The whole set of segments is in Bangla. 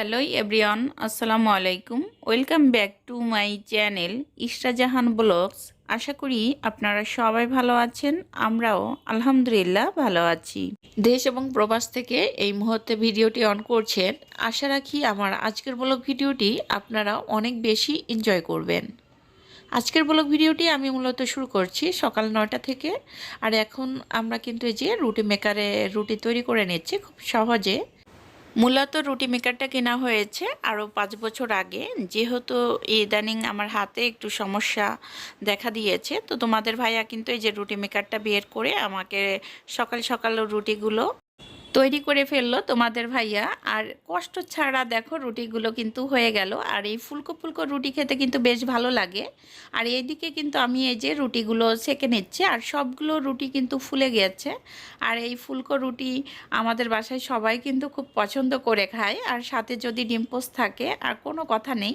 হ্যালো এভরিওয়ান, আসসালামু আলাইকুম। Welcome back to my channel Ishrajahan blogs. আশা করি আপনারা সবাই ভালো আছেন, আমরাও আলহামদুলিল্লাহ ভালো আছি। দেশ এবং প্রবাস থেকে এই মুহূর্তে ভিডিওটি অন করছেন। আশা রাখি আমার আজকের ব্লগ ভিডিওটি আপনারা অনেক বেশি এনজয় করবেন। আজকের ব্লগ ভিডিওটি আমি মূলত শুরু করছি সকাল নয়টা থেকে। আর এখন আমরা কিন্তু এই যে রুটি মেকারে রুটি তৈরি করে নিচ্ছি খুব সহজে। মূলত রুটি মেকারটা কেনা হয়েছে আরও পাঁচ বছর আগে। যেহেতু ইদানিং আমার হাতে একটু সমস্যা দেখা দিয়েছে, তো তোমাদের ভাইয়া কিন্তু এই যে রুটি মেকারটা বের করে আমাকে সকাল সকাল রুটিগুলো তৈরি করে ফেলল তোমাদের ভাইয়া। আর কষ্ট ছাড়া দেখো রুটিগুলো কিন্তু হয়ে গেল। আর এই ফুলকো ফুলকো রুটি খেতে কিন্তু বেশ ভালো লাগে। আর এইদিকে কিন্তু আমি এই যে রুটিগুলো সেকে নিচ্ছি। আর সবগুলো রুটি কিন্তু ফুলে গেছে। আর এই ফুলকো রুটি আমাদের বাসায় সবাই কিন্তু খুব পছন্দ করে খায়। আর সাথে যদি ডিম পোস্ট থাকে, আর কোনো কথা নেই।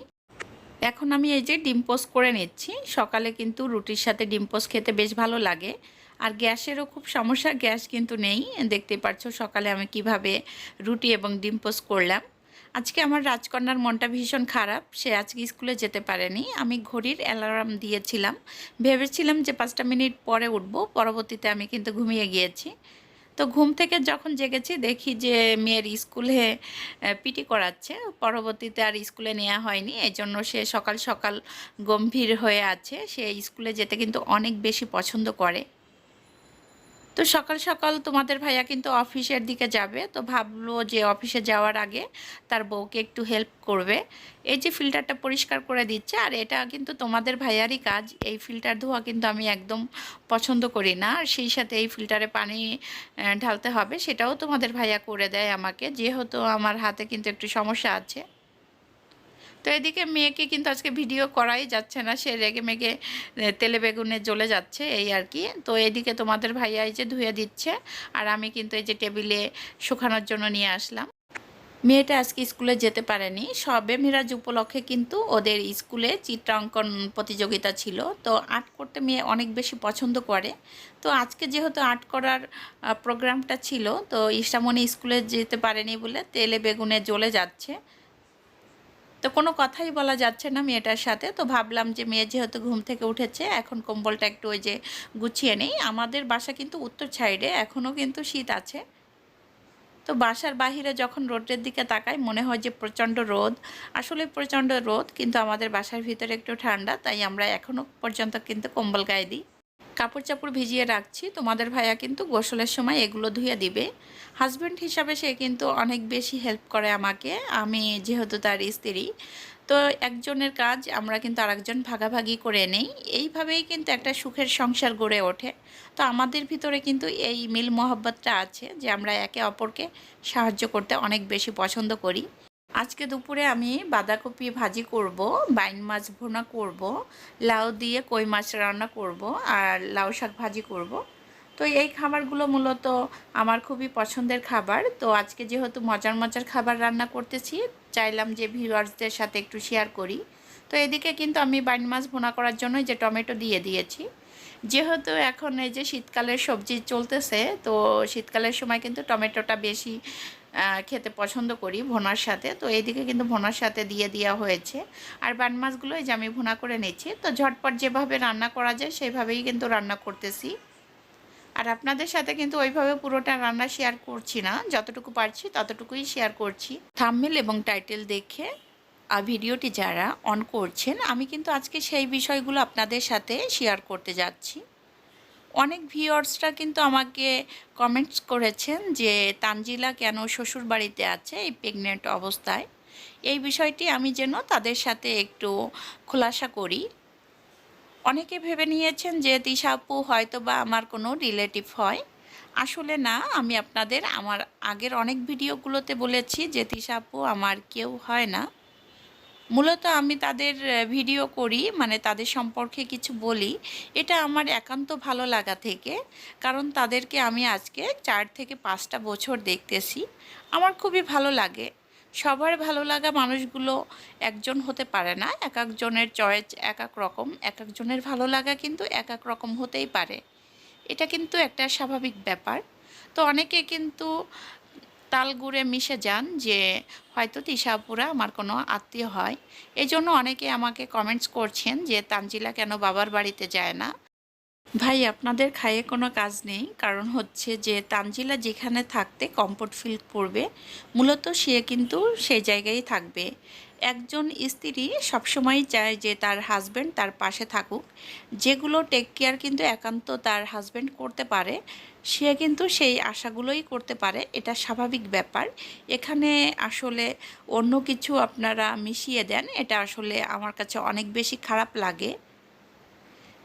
এখন আমি এই যে ডিম পোস্ট করে নিচ্ছি। সকালে কিন্তু রুটির সাথে ডিম্পোস খেতে বেশ ভালো লাগে। আর গ্যাসেরও খুব সমস্যা, গ্যাস কিন্তু নেই। দেখতে পাচ্ছ সকালে আমি কীভাবে রুটি এবং ডিম পোস্ট করলাম। আজকে আমার রাজকন্যার মনটা ভীষণ খারাপ, সে আজকে স্কুলে যেতে পারেনি। আমি ঘড়ির অ্যালার্ম দিয়েছিলাম। ভেবেছিলাম যে পাঁচটা মিনিট পরে উঠবো, পরবর্তীতে আমি কিন্তু ঘুমিয়ে গিয়েছি। তো ঘুম থেকে যখন জেগেছি, দেখি যে মেয়ের স্কুলে পিটি করাচ্ছে। পরবর্তীতে আর স্কুলে নেওয়া হয়নি। এই জন্য সে সকাল সকাল গম্ভীর হয়ে আছে। সে স্কুলে যেতে কিন্তু অনেক বেশি পছন্দ করে। তো সকাল সকাল তোমাদের ভাইয়া কিন্তু অফিসের দিকে যাবে। তো ভাবলো যে অফিসে যাওয়ার আগে তার বউকে একটু হেল্প করবে। এই যে ফিল্টারটা পরিষ্কার করে দিচ্ছে, আর এটা কিন্তু তোমাদের ভাইয়ারই কাজ। এই ফিল্টার ধোয়া কিন্তু আমি একদম পছন্দ করি না। আর সেই সাথে এই ফিল্টারে পানি ঢালতে হবে, সেটাও তোমাদের ভাইয়া করে দেয় আমাকে। যেহেতু আমার হাতে কিন্তু একটু সমস্যা আছে। তো এদিকে মেয়েকে কিন্তু আজকে ভিডিও করাই যাচ্ছে না, সে রেগে মেগে তেলে বেগুনে জ্বলে যাচ্ছে এই আর কি। তো এদিকে তোমাদের ভাইয়া এই যে ধুয়ে দিচ্ছে, আর আমি কিন্তু এই যে টেবিলে শুকানোর জন্য নিয়ে আসলাম। মেয়েটা আজকে স্কুলে যেতে পারেনি, সবে মিরাজ উপলক্ষে কিন্তু ওদের স্কুলে চিত্রাঙ্কন প্রতিযোগিতা ছিল। তো আর্ট করতে মেয়ে অনেক বেশি পছন্দ করে। তো আজকে যেহেতু আর্ট করার প্রোগ্রামটা ছিল, তো ইসামনি স্কুলে যেতে পারেনি বলে তেলে বেগুনে জ্বলে যাচ্ছে। তো কোনো কথাই বলা যাচ্ছে না মেয়েটার সাথে। তো ভাবলাম যে মেয়ে যেহেতু ঘুম থেকে উঠেছে, এখন কম্বলটা একটু ওই যে গুছিয়ে নেই। আমাদের বাসা কিন্তু উত্তর সাইডে, এখনও কিন্তু শীত আছে। তো বাসার বাহিরে যখন রোদের দিকে তাকাই, মনে হয় যে প্রচণ্ড রোদ। আসলে প্রচণ্ড রোদ, কিন্তু আমাদের বাসার ভিতরে একটু ঠান্ডা, তাই আমরা এখনও পর্যন্ত কিন্তু কম্বল গায়ে দিই। কাপড় চাপড় ভিজিয়ে রাখছি। তোমাদের ভাইয়া কিন্তু গোসলের সময় এগুলো ধুয়ে দিবে। হাজব্যান্ড হিসাবে সে কিন্তু অনেক বেশি হেল্প করে আমাকে। আমি যেহেতু তার স্ত্রী, তো একজনের কাজ আমরা কিন্তু আরেকজন ভাগাভাগি করে নেই। এইভাবেই কিন্তু একটা সুখের সংসার গড়ে ওঠে। তো আমাদের ভিতরে কিন্তু এই মিল মহব্বতটা আছে যে আমরা একে অপরকে সাহায্য করতে অনেক বেশি পছন্দ করি। আজকে দুপুরে আমি বাঁধাকপি ভাজি করব, বাইন মাছ ভুনা করব, লাউ দিয়ে কই মাছ রান্না করব আর লাউ শাক ভাজি করব। তো এই খাবারগুলো মূলত আমার খুবই পছন্দের খাবার। তো আজকে যেহেতু মজার মজার খাবার রান্না করতেছি, চাইলাম যে ভিউয়ার্সদের সাথে একটু শেয়ার করি। তো এদিকে কিন্তু আমি বাইন মাছ ভুনা করার জন্য যে টমেটো দিয়ে দিয়েছি। যেহেতু এখন এই যে শীতকালের সবজি চলতেছে, তো শীতকালের সময় কিন্তু টমেটোটা বেশি খেতে পছন্দ করি ভোনার সাথে। তো এইদিকে কিন্তু ভোনার সাথে দিয়ে দেওয়া হয়েছে। আর বান মাছগুলো এই যে আমি ভোনা করে নিচ্ছি। তো ঝটপট যেভাবে রান্না করা যায় সেইভাবেই কিন্তু রান্না করতেছি। আর আপনাদের সাথে কিন্তু ওইভাবে পুরোটা রান্না শেয়ার করছি না। যতটুকু পারছি ততটুকুই শেয়ার করছি। থামমেল এবং টাইটেল দেখে আর ভিডিওটি যারা অন করছেন, আমি কিন্তু আজকে সেই বিষয়গুলো আপনাদের সাথে শেয়ার করতে যাচ্ছি। অনেক ভিওর্সরা কিন্তু আমাকে কমেন্টস করেছেন যে, তানজিলা কেন শ্বশুর বাড়িতে আছে এই প্রেগনেন্ট অবস্থায়? এই বিষয়টি আমি যেন তাদের সাথে একটু খোলাসা করি। অনেকে ভেবে নিয়েছেন যে তিশাপু হয়তো বা আমার কোনো রিলেটিভ হয়। আসলে না, আমি আপনাদের আমার আগের অনেক ভিডিওগুলোতে বলেছি যে তিশাপু আমার কেউ হয় না। মূলত আমি তাদের ভিডিও করি মানে তাদের সম্পর্কে কিছু বলি। এটা আমার একান্ত ভালো লাগা থেকে, কারণ তাদেরকে আমি আজকে চার থেকে পাঁচটা বছর দেখতেছি। আমার খুবই ভালো লাগে। সবার ভালো লাগা মানুষগুলো একজন হতে পারে না, এক একজনের চয়েস এক এক রকম, এক একজনের ভালো লাগা কিন্তু এক এক রকম হতেই পারে। এটা কিন্তু একটা স্বাভাবিক ব্যাপার। তো অনেকে কিন্তু তাল গুড়ে মিশে যান যে হয়তো তিশাপুরা আমার কোনো আত্মীয় হয়। এই জন্য অনেকে আমাকে কমেন্টস করছেন যে, তানজিলা কেন বাবার বাড়িতে যায় না? ভাই, আপনাদের খাইয়ে কোনো কাজ নেই। কারণ হচ্ছে যে, তানজিলা যেখানে থাকতে কমফোর্ট ফিল করবে, মূলত সে কিন্তু সেই জায়গায় থাকবে। একজন স্ত্রী সবসময় চায় যে, তার হাজব্যান্ড তার পাশে থাকুক। যেগুলো টেক কেয়ার কিন্তু একান্ত তার হাজব্যান্ড করতে পারে, সে কিন্তু সেই আশাগুলোই করতে পারে। এটা স্বাভাবিক ব্যাপার। এখানে আসলে অন্য কিছু আপনারা মিশিয়ে দেন, এটা আসলে আমার কাছে অনেক বেশি খারাপ লাগে।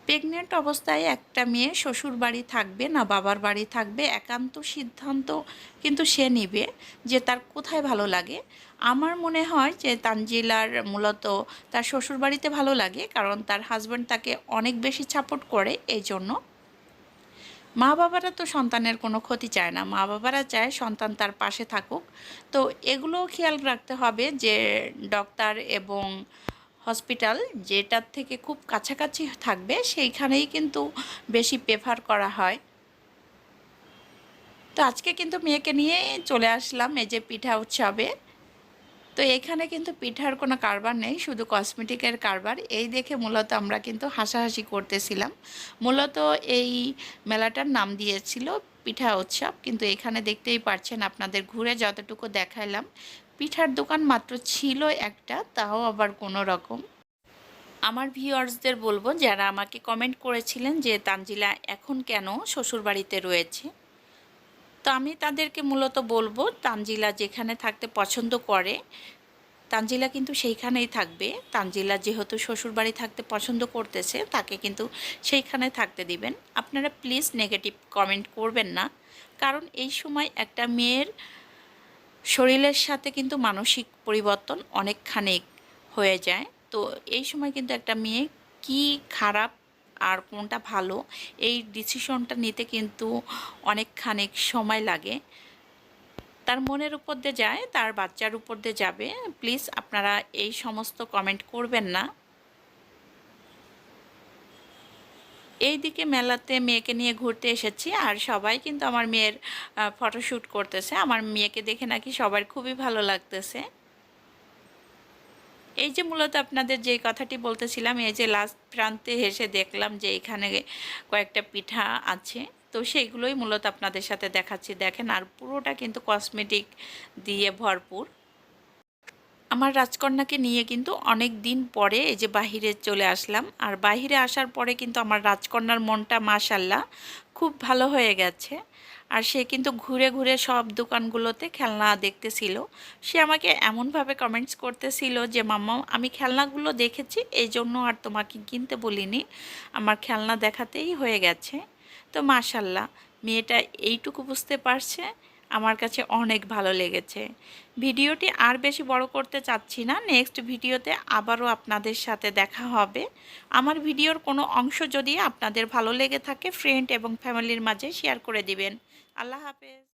প্রেগনেন্ট অবস্থায় একটা মেয়ে শ্বশুর বাড়ি থাকবে না, বাবার বাড়ি থাকবে, একান্ত সিদ্ধান্ত কিন্তু সে নিবে যে তার কোথায় ভালো লাগে। আমার মনে হয় যে তানজিলার মূলত তার শ্বশুর বাড়িতে ভালো লাগে কারণ তার হাজব্যান্ড তাকে অনেক বেশি সাপোর্ট করে এই জন্য। মা বাবারা তো সন্তানের কোনো ক্ষতি চায় না, মা বাবারা চায় সন্তান তার পাশে থাকুক। তো এগুলোও খেয়াল রাখতে হবে যে ডক্টর এবং হসপিটাল যেটার থেকে খুব কাছাকাছি থাকবে, সেইখানেই কিন্তু বেশি প্রেফার করা হয়। তো আজকে কিন্তু মেয়েকে নিয়ে চলে আসলাম এই যে পিঠা উৎসবে। তো এখানে কিন্তু পিঠার কোনো কারবার নেই, শুধু কসমেটিকের কারবার। এই দেখে মূলত আমরা কিন্তু হাসাহাসি করতেছিলাম। মূলত এই মেলাটার নাম দিয়েছিল পিঠা উৎসব, কিন্তু এখানে দেখতেই পারছেন আপনাদের ঘুরে যতটুকু দেখাইলাম পিঠার দোকান মাত্র ছিল একটা, তাও আবার কোনো রকম। আমার ভিউয়ার্সদের বলব, যারা আমাকে কমেন্ট করেছিলেন যে, তানজিলা এখন কেন শ্বশুরবাড়িতে রয়েছে? তো আমি তাদেরকে মূলত বলব, তানজিলা যেখানে থাকতে পছন্দ করে, তানজিলা কিন্তু সেইখানেই থাকবে। তানজিলা যেহেতু শ্বশুরবাড়ি থাকতে পছন্দ করতেছে, তাকে কিন্তু সেইখানে থাকতে দিবেন। আপনারা প্লিজ নেগেটিভ কমেন্ট করবেন না। কারণ এই সময় একটা মেয়ের শরীরের সাথে কিন্তু মানসিক পরিবর্তন অনেকখানি হয়ে যায়। তো এই সময় কিন্তু একটা মেয়ে কি খারাপ আর কোনটা ভালো এই ডিসিশনটা নিতে কিন্তু অনেকখানি সময় লাগে। তার মনের উপর দিয়ে যায়, তার বাচ্চার উপর দিয়ে যাবে। প্লিজ আপনারা এই সমস্ত কমেন্ট করবেন না। এই দিকে মেলাতে মেয়েকে নিয়ে ঘুরতে এসেছি আর সবাই কিন্তু আমার মেয়ের ফটোশ্যুট করতেছে। আমার মেয়েকে দেখে নাকি সবার খুবই ভালো লাগতেছে। এই যে মূলত আপনাদের যে কথাটি বলতেছিলাম, এই যে লাস্ট প্রান্তে হেসে দেখলাম যে এখানে কয়েকটা পিঠা আছে। তো সেইগুলোই মূলত আপনাদের সাথে দেখাচ্ছি। দেখেন আর পুরোটা কিন্তু কসমেটিক দিয়ে ভরপুর। আমার রাজকন্যাকে নিয়ে কিন্তু অনেক দিন পরে এই যে বাহিরে চলে আসলাম। আর বাহিরে আসার পরে কিন্তু আমার রাজকন্যার মনটা মাশাল্লাহ খুব ভালো হয়ে গেছে। আর সে কিন্তু ঘুরে ঘুরে সব দোকানগুলোতে খেলনা দেখতেছিল। সে আমাকে এমনভাবে কমেন্টস করতেছিল যে, মাম্মা, আমি খেলনাগুলো দেখেছি, এই জন্য আর তোমাকে কিনতে বলিনি। আমার খেলনা দেখাতেই হয়ে গেছে। তো মাশাল্লাহ মেয়েটা এইটুকু বুঝতে পারছে। আমার কাছে অনেক ভালো লেগেছে। ভিডিওটি আর বেশি বড় করতে চাচ্ছি না। নেক্সট ভিডিওতে আবারও আপনাদের সাথে দেখা হবে। আমার ভিডিওর কোনো অংশ যদি আপনাদের ভালো লেগে থাকে ফ্রেন্ড এবং ফ্যামিলির মাঝে শেয়ার করে দিবেন। আল্লাহ হাফেজ।